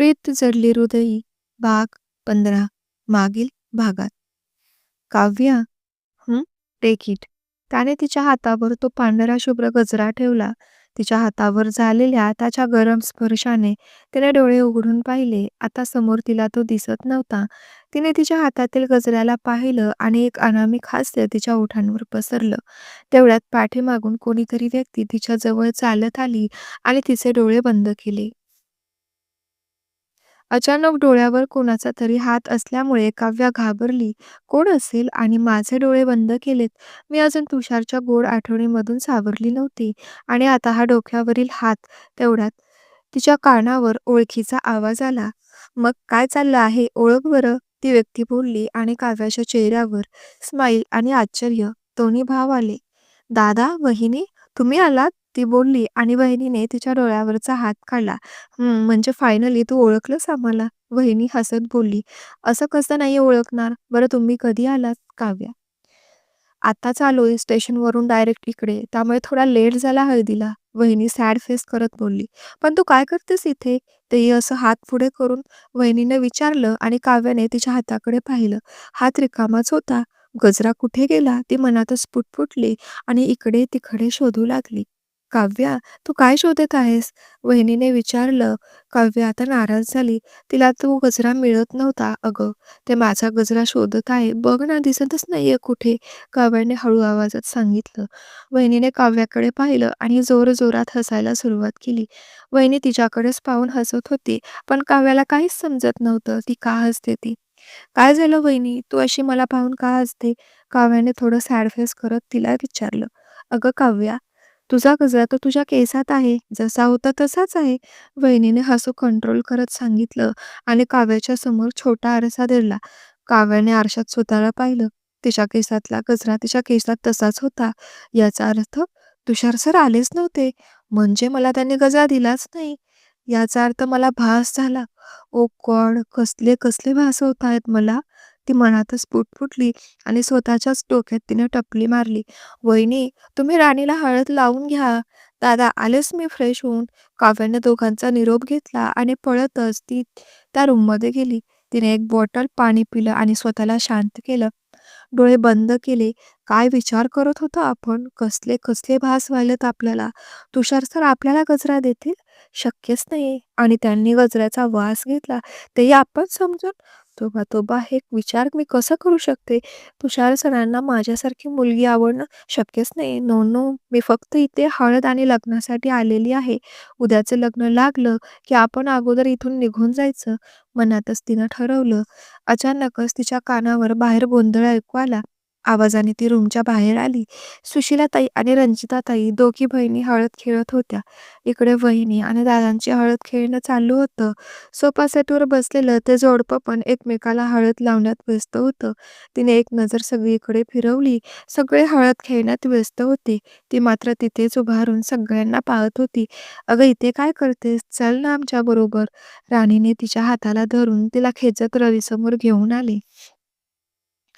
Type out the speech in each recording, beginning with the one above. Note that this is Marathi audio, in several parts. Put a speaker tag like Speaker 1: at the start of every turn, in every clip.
Speaker 1: प्रीत जडली हृदयी भाग पंधरा मागील भागात. काव्या हं त्याने तिच्या हातावर तो पांढरा शुभ्र गजरा ठेवला. तिच्या हातावर झालेल्या त्याच्या गरम स्पर्शाने तिने डोळे उघडून पाहिले. आता समोर तिला तो दिसत नव्हता. तिने तिच्या हातातील गजऱ्याला पाहिलं आणि एक अनामिक हास्य तिच्या ओठांवर पसरलं. तेवढ्यात पाठीमागून कोणीतरी व्यक्ती तिच्या जवळ चालत आली आणि तिचे डोळे बंद केले. अचानक डोळ्यावर कोणाचा तरी हात असल्यामुळे काव्या घाबरली. कोण असेल आणि माझे डोळे बंद केलेत. मी अजून तुषारच्या गोड आठवणीमधून सावरली नव्हती आणि आता हा डोक्यावरील हात. तेवढ्यात तिच्या कानावर ओळखीचा आवाज आला. "मग काय चाललं आहे? ओळख बरं," ती व्यक्ती बोलली आणि काव्याच्या चेहऱ्यावर स्माईल आणि आश्चर्य दोन्ही भाव आले. "दादा, वहिनी, तुम्ही आलात? ती बोलली आणि वहिनीने तिच्या डोळ्यावरचा हात काढला. म्हणजे फायनली तू ओळखलंस आम्हाला," वहिनी हसत बोलली. "असं कसं नाही ओळखणार? बरं तुम्ही कधी आलात? काव्या आत्ताच आलोय स्टेशनवरून डायरेक्ट इकडे, त्यामुळे थोडा लेट झाला हळदीला," वहिनी सॅड फेस करत बोलली. "पण तू काय करतेस इथे? तेही असं हात पुढे करून वहिनीने विचारलं आणि काव्याने तिच्या हाताकडे पाहिलं. हात रिकामाच होता. गजरा कुठे गेला ती मनातच पुटपुटली आणि इकडे तिकडे शोधू लागली. "काव्या, तू काय शोधत आहेस?" वहिनीने विचारलं. काव्या आता नाराज झाली. तिला तो गजरा मिळत नव्हता. "अगं, ते माझा गजरा शोधत आहे. बघ ना, दिसतच नाहीये कुठे," काव्याने हळू आवाजात सांगितलं. वहिनीने काव्याकडे पाहिलं आणि जोरजोरात हसायला सुरुवात केली. वहिनी तिच्याकडेच पाहून हसत होती, पण काव्याला काहीच समजत नव्हतं ती का हसते ती. "काय झालं वहिनी? तू अशी मला पाहून का हसते?" काव्याने थोडं सॅड फेस करत तिला विचारलं. "अगं काव्या, तुझा गजरा तर तुझ्या केसात आहे. जसा होता तसाच आहे," वहिनीने हसू कंट्रोल करत सांगितलं आणि काव्याच्या समोर छोटा आरसा धरला. काव्याने आरशात स्वतःला पाहिलं. तिच्या केसातला गजरा तिच्या केसात तसाच होता. याचा अर्थ तुषार सर आलेच नव्हते. म्हणजे मला त्यांनी गजरा दिलाच नाही. याचा अर्थ मला भास झाला. Oh God! कसले कसले भास होत आहेत मला. ती मनातच पुटपुटली आणि स्वतःच्याच डोक्यात तिने टपली मारली. "वहिनी, तुम्ही राणीला हळद लावून घ्या." "दादा, आलेच मी फ्रेश होऊन." काव्याने दोघांचा निरोप घेतला आणि पळतच ती त्या रूममध्ये गेली. तिने एक बॉटल पाणी पिलं आणि स्वतःला शांत केलं. डोळे बंद केले. काय विचार करत होतो आपण? कसले कसले भास व्हायलेत आपल्याला. तुषार सर आपल्याला गजरा देतील? शक्यच नाही. आणि त्यांनी गजऱ्याचा वास घेतला तेही आपण समजून? तोबा तोबा हे विचार मी कसं करू शकते? तुषार सरांना माझ्यासारखी मुलगी आवडणं शक्यच नाही. नो नो मी फक्त इथे हळद आणि लग्नासाठी आलेली आहे. उद्याचं लग्न लागलं की आपण अगोदर इथून निघून जायचं, मनातच तिनं ठरवलं. अचानकच तिच्या कानावर बाहेर गोंधळ ऐकू आला. आवाजाने ती रूमच्या बाहेर आली. सुशीलाताई आणि रंजिताताई दोघी बहिणी हळद खेळत होत्या. इकडे वहिनी आणि दादांची हळद खेळणं चालू होतं. सोफा सेटवर बसलेलं ते जोडपं पण एकमेकाला हळद लावण्यात व्यस्त होतं. तिने एक नजर सगळीकडे फिरवली. सगळे हळद खेळण्यात व्यस्त होते. ती मात्र तिथेच उभारून सगळ्यांना पाहत होती. "अगं इथे काय करतेस? चल ना आमच्याबरोबर." राणीने तिच्या हाताला धरून तिला खेचत रवीसमोर घेऊन आले.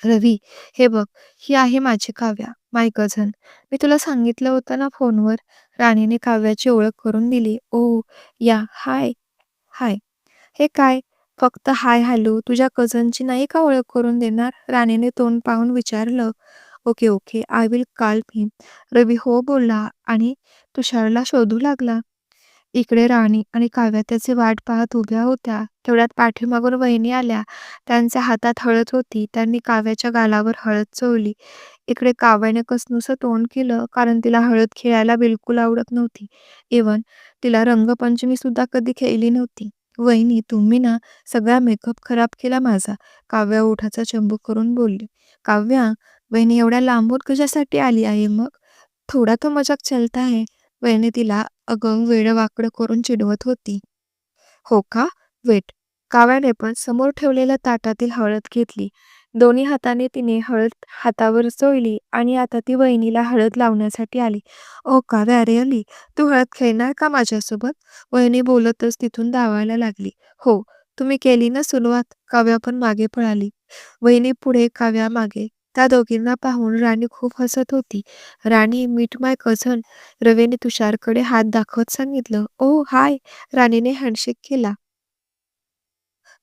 Speaker 1: "रवी, हे बघ, ही आहे माझी काव्या, माय कझन. मी तुला सांगितलं होतं ना फोनवर." राणीने काव्याची ओळख करून दिली. "ओह, या, हाय." "हाय." "हे काय? फक्त हाय हॅलो, तुझ्या कझनची नाही का ओळख करून देणार?" राणीने तोंड पाहून विचारलं. "Okay okay, I will call him." Ravi हो बोलला आणि तुषारला शोधू लागला. इकडे राणी आणि काव्या त्याची वाट पाहत उभ्या होत्या. तेवढ्यात पाठीमागून वहिनी आल्या. त्यांच्या हातात हळद होती. त्यांनी काव्याच्या गालावर हळद चोळली. इकडे काव्याने कसनुसं तोंड केलं, कारण तिला हळद खेळायला बिलकुल आवडत नव्हती. इव्हन तिला रंगपंचमी सुद्धा कधी खेळली नव्हती. "वहिनी, तुम्ही ना सगळा मेकअप खराब केला माझा," काव्या ओठाचा चंबू करून बोलली. "काव्या, वहिनी एवढ्या लांबून कशासाठी आली आहे मग? थोडा तो मजाक चलता आहे वहिनी तिला अगं वेडं-वाकडं करून चिडवत होती. "हो का? वेट." काव्याने पण समोर ठेवलेल्या ताटातील हळद घेतली. दोन्ही हाताने तिने हळद हातावर चोळली आणि आता ती वहिनीला हळद लावण्यासाठी आली. "ओ काव्या, रिअली? तू हळद खेळणार का माझ्यासोबत?" वहिनी बोलतच तिथून धावायला लागली. "हो, तुम्ही केली ना सुरुवात." काव्या पण मागे पळाली. वहिनी पुढे, काव्या मागे. त्या दोघींना पाहून राणी खूप हसत होती. "Rani, meet my cousin." रवीने तुषारकडे हात दाखवत सांगितलं. "ओह हाय." राणीने हँडशेक केला.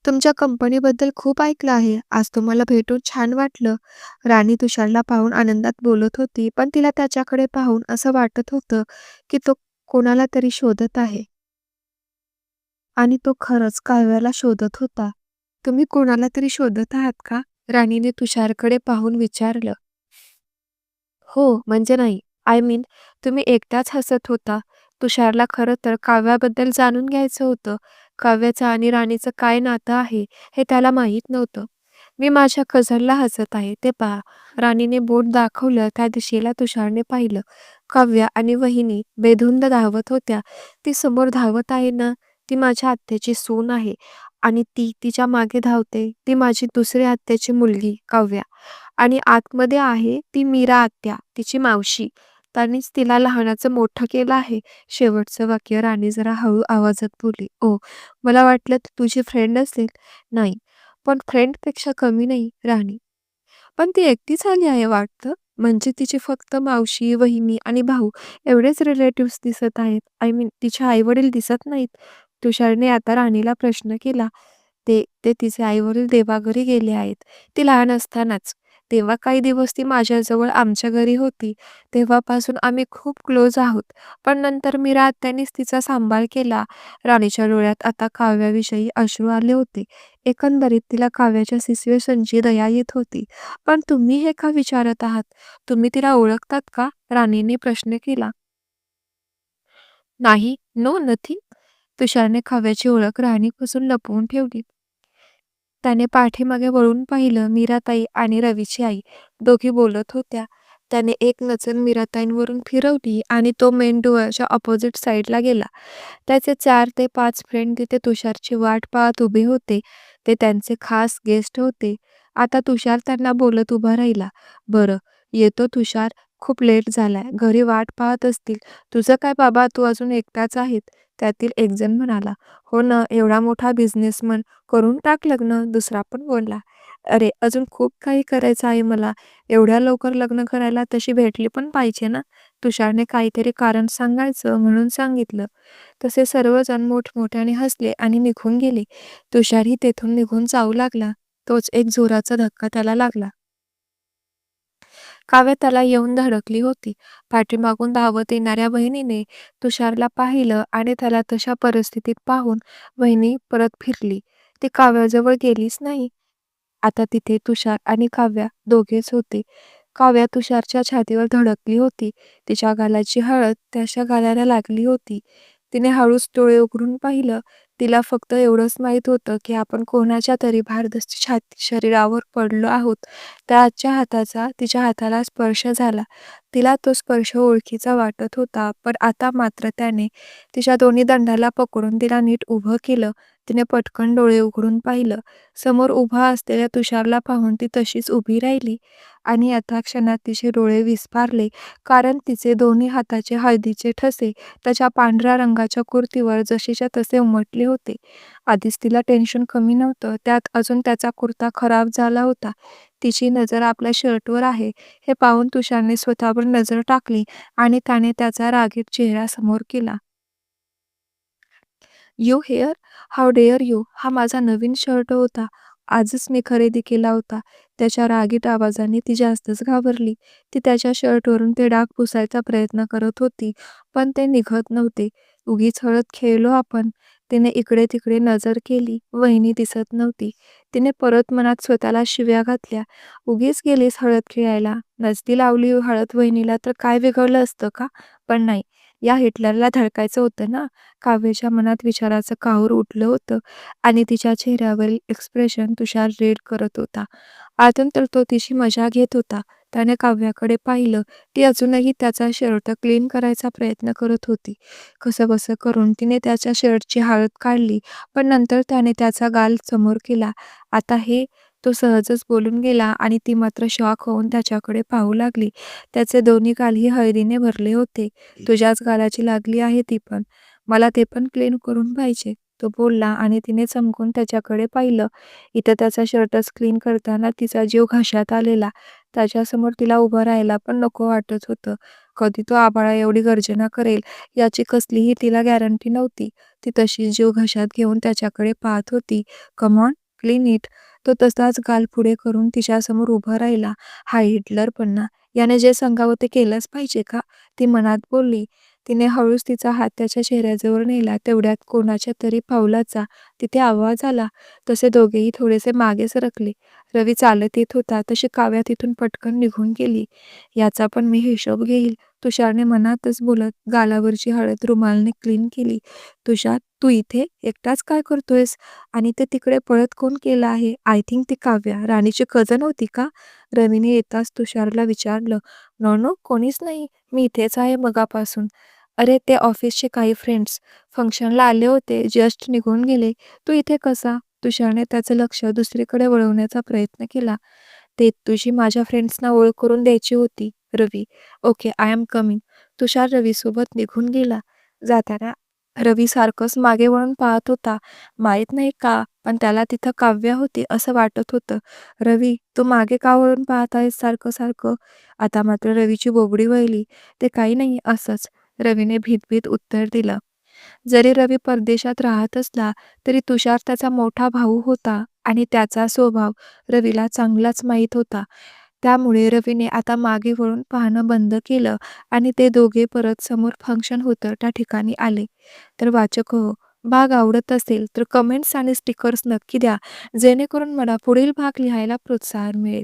Speaker 1: तुमच्या कंपनीबद्दल खूप ऐकलं आहे. आज तुम्हाला भेटून छान वाटलं. राणी तुषारला पाहून आनंदात बोलत होती, पण तिला त्याच्याकडे पाहून असं वाटत होतं, की तो कोणाला तरी शोधत आहे. आणि तो खरंच काव्याला शोधत होता. तुम्ही कोणाला तरी शोधत आहात का? राणीने तुषारकडे पाहून विचारलं. हो, म्हणजे नाही. आय मीन तुम्ही एकटाच हसत होता. तुषारला खरं तर काव्याबद्दल जाणून घ्यायचं होतं. काव्याचं आणि राणीचं काय नातं आहे हे त्याला माहीत नव्हतं. मी माझ्या कझनला हसत आहे ते पहा. राणीने बोट दाखवलं त्या दिशेला तुषारने पाहिलं. काव्या आणि वहिनी बेधुंद धावत होत्या. ती समोर धावत आहे ना, ती माझ्या आत्याची सून आहे आणि ती तिच्यामागे धावते ती माझी दुसरी आत्याची मुलगी काव्या आणि आतमध्ये आहे ती मीरा आत्या, तिची मावशी. त्यांनीच तिला लहानाचं मोठं केलं आहे. शेवटचं वाक्य राणी जरा हळू आवाजात बोलली. ओ, मला वाटलं ती तुझी फ्रेंड असेल. नाही, पण फ्रेंडपेक्षा कमी नाही राणी. पण ती एकटीच आली आहे वाटतं. म्हणजे तिची फक्त मावशी, वहिनी आणि भाऊ एवढेच रिलेटिव्हज दिसत आहेत. आय मीन तिचे आई-वडील दिसत नाहीत. तुषारने आता राणीला प्रश्न केला. ते ते तिचे आईवडील देवाघरी गेले आहेत. ती लहान असतानाच. तेव्हा काही दिवस ती माझ्याजवळ आमच्या घरी होती. तेव्हापासून आम्ही खूप क्लोज आहोत. पण नंतर मीरा आत्यानेच तिचा सांभाळ केला. राणीच्या डोळ्यात आता काव्याविषयी अश्रू आले होते. एकंदरीत तिला काव्याच्या सिच्युएशनची दया येत होती. पण तुम्ही हे का विचारत आहात? तुम्ही तिला ओळखतात का? राणीने प्रश्न केला. नाही, नो नथिंग. तुषारने खव्याची ओळख राहणीपासून लपवून ठेवली. त्याने पाठीमागे वळून पाहिलं. मीराताई आणि रवीची आई दोघी बोलत होत्या. त्याने एक नजर मीराताईंवरून फिरवली आणि तो मेन डोअरच्या ऑपोजिट साईडला गेला. त्याचे चार ते पाच फ्रेंड तिथे तुषारची वाट पाहत उभे होते. ते त्यांचे खास गेस्ट होते. आता तुषार त्यांना बोलत उभा राहिला. बरं, येतो तुषार. खूप लेट झालाय. घरी वाट पाहत असतील. तुझं काय बाबा, तू अजून एकटाच आहेत. त्यातील एकजण म्हणाला. हो ना, एवढा मोठा बिझनेसमन. करून टाक लग्न. दुसरा पण बोलला. अरे, अजून खूप काही करायचं आहे मला. एवढ्या लवकर लग्न करायला तशी भेटली पण पाहिजे ना. तुषारने काहीतरी कारण सांगायचं म्हणून सांगितलं. तसे सर्वजण मोठमोठ्याने हसले आणि निघून गेले. तुषारही तेथून निघून जाऊ लागला. तोच एक जोराचा धक्का त्याला लागला. काव्य त्याला येऊन धडकली होती. पाठीमागून धावत येणाऱ्या बहिणीने तुषारला पाहिलं आणि त्याला तशा परिस्थितीत पाहून बहिणी परत फिरली. ती काव्याजवळ गेलीच नाही. आता तिथे तुषार आणि काव्या दोघेच होते. काव्या तुषारच्या छातीवर धडकली होती. तिच्या गालाची हळद त्याच्या गालाला लागली होती. तिने हळूच डोळे उघडून पाहिलं. तिला फक्त एवढंच माहीत होतं की आपण कोणाच्या तरी भारदस्त छाती शरीरावर पडलो आहोत. त्याच्या हाताचा तिच्या हाताला स्पर्श झाला. तिला तो स्पर्श ओळखीचा वाटत होता. पण आता मात्र त्याने तिच्या दोन्ही दंडाला पकडून तिला नीट उभं केलं. तिने पटकन डोळे उघडून पाहिलं. समोर उभा असलेल्या तुषारला पाहून ती तशीच उभी राहिली आणि आता क्षणात तिचे डोळे विस्फारले. कारण तिचे दोन्ही हाताचे हळदीचे ठसे त्याच्या पांढऱ्या रंगाच्या कुर्तीवर जशीच्या तसे उमटले होते. आधीच तिला टेन्शन कमी नव्हतं. त्यात अजून त्याचा कुर्ता खराब झाला होता. तिची नजर आपल्या शर्टवर आहे हे पाहून तुषारने स्वतःवर नजर टाकली आणि त्याने त्याचा रागीट चेहरा समोर केला. You here? How dare you? हा माझा नवीन शर्ट होता. आजच मी खरेदी केला होता. त्याच्या रागीट आवाजाने ती जास्तच घाबरली. ती त्याच्या शर्टवरून ते डाग पुसायचा प्रयत्न करत होती, पण ते निघत नव्हते. उगीच हळद खेळलो आपण. तिने इकडे तिकडे नजर केली. वहिनी दिसत नव्हती. तिने परत मनात स्वतःला शिव्या घातल्या. उगीच गेलीस हळद खेळायला. नसती लावली हळद वहिनीला तर काय बिघडलं असतं का? पण नाही. या हिटलरला धडकायचं होतं ना. काव्याच्या मनात विचाराचं काहूर उठलं होतं आणि तिच्या चेहऱ्यावरील एक्सप्रेशन तुषार रीड करत होता. आतून तर तो तिची मजा घेत होता. त्याने काव्याकडे पाहिलं. ती अजूनही त्याचा शर्ट क्लीन करायचा प्रयत्न करत होती. कसंबसं करून तिने त्याच्या शर्टची हळद काढली, पण नंतर त्याने त्याचा गाल समोर केला. आता हे? तो सहजच बोलून गेला आणि ती मात्र शॉक होऊन त्याच्याकडे पाहू लागली. त्याचे दोन्ही गालही हळदीने भरले होते. तुझ्याच गालाची लागली आहे ती पण. मला ते पण क्लीन करून पाहिजे. तो बोलला आणि तिने चमकून त्याच्याकडे पाहिलं. इथं त्याचा शर्टच क्लीन करताना तिचा जीव घशात आलेला. त्याच्यासमोर तिला उभं राहायला पण नको वाटत होतं. कधी तो आभाळाएवढी गर्जना करेल याची कसलीही तिला गॅरंटी नव्हती. ती तशीच जीव घशात घेऊन त्याच्याकडे पाहत होती. Come on, clean it. तो तसाच गाल पुढे करून तिच्यासमोर उभा राहिला. हा हिटलरपणा. याने जे सांगावं ते केलंच पाहिजे का? ती मनात बोलली. तिने हळूच तिचा हात त्याच्या चेहऱ्याजवळ नेला. तेवढ्यात कोणाच्या तरी पावलाचा तिथे आवाज आला. तसे दोघेही थोडेसे मागे सरकले. रवी चालत येत होता तशी काव्या तिथून पटकन निघून गेली. याचा पण मी हिशोब घेईल, तुषारने मनातच बोलत गालावरची हळद रुमालने क्लीन केली. तुषार, तू इथे एकटाच काय करतोयस? आणि ते तिकडे पळत कोण केलं आहे? आय थिंक ती काव्या, राणीची कझन होती का? रवीने येताच तुषारला विचारलं. नो नो, कोणीच नाही. मी इथेच आहे मगापासून. अरे, ते ऑफिसचे काही फ्रेंड्स फंक्शनला आले होते, जस्ट निघून गेले. तू इथे कसा? तुषारने त्याचं लक्ष दुसरीकडे वळवण्याचा प्रयत्न केला. ते तुझी माझ्या फ्रेंड्सना ओळख करून द्यायची होती. Ravi, okay, I am coming. Tushar रवीसोबत निघून गेला. जाताना रवी सारखंच मागे वळून पाहत होता. माहीत नाही का, पण त्याला तिथं काव्या होती असं वाटत होतं. रवी, तू मागे का वळून पाहत आहेस सारखं सारखं? आता मात्र रवीची बोबडी वळली. ते काही नाही, असंच. रवीने भीतभीत उत्तर दिलं. जरी रवी परदेशात राहत असला तरी तुषार त्याचा मोठा भाऊ होता आणि त्याचा स्वभाव रवीला चांगलाच माहीत होता. त्यामुळे रवीने आता मागे वळून पाहणं बंद केलं आणि ते दोघे परत समोर फंक्शन होतं त्या ठिकाणी आले. तर वाचक हो भाग आवडत असेल तर कमेंट्स आणि स्टिकर्स नक्की द्या, जेणेकरून मला पुढील भाग लिहायला प्रोत्साहन मिळेल.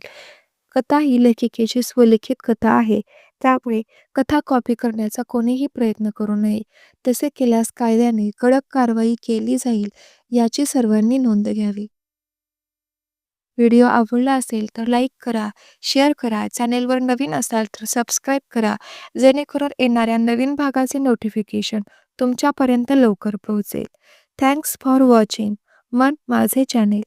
Speaker 1: कथा ही लेखिकेची स्वलिखित कथा आहे, त्यामुळे कथा कॉपी करण्याचा कोणीही प्रयत्न करू नये. तसे केल्यास कायद्याने कडक कारवाई केली जाईल, याची सर्वांनी नोंद घ्यावी. व्हिडिओ आवडला असेल तर लाईक करा, शेअर करा. चॅनेलवर नवीन असाल तर सबस्क्राईब करा, जेणेकरून येणाऱ्या नवीन भागाचे नोटिफिकेशन तुमच्यापर्यंत लवकर पोहोचेल. Thanks for watching. मन माझे चॅनेल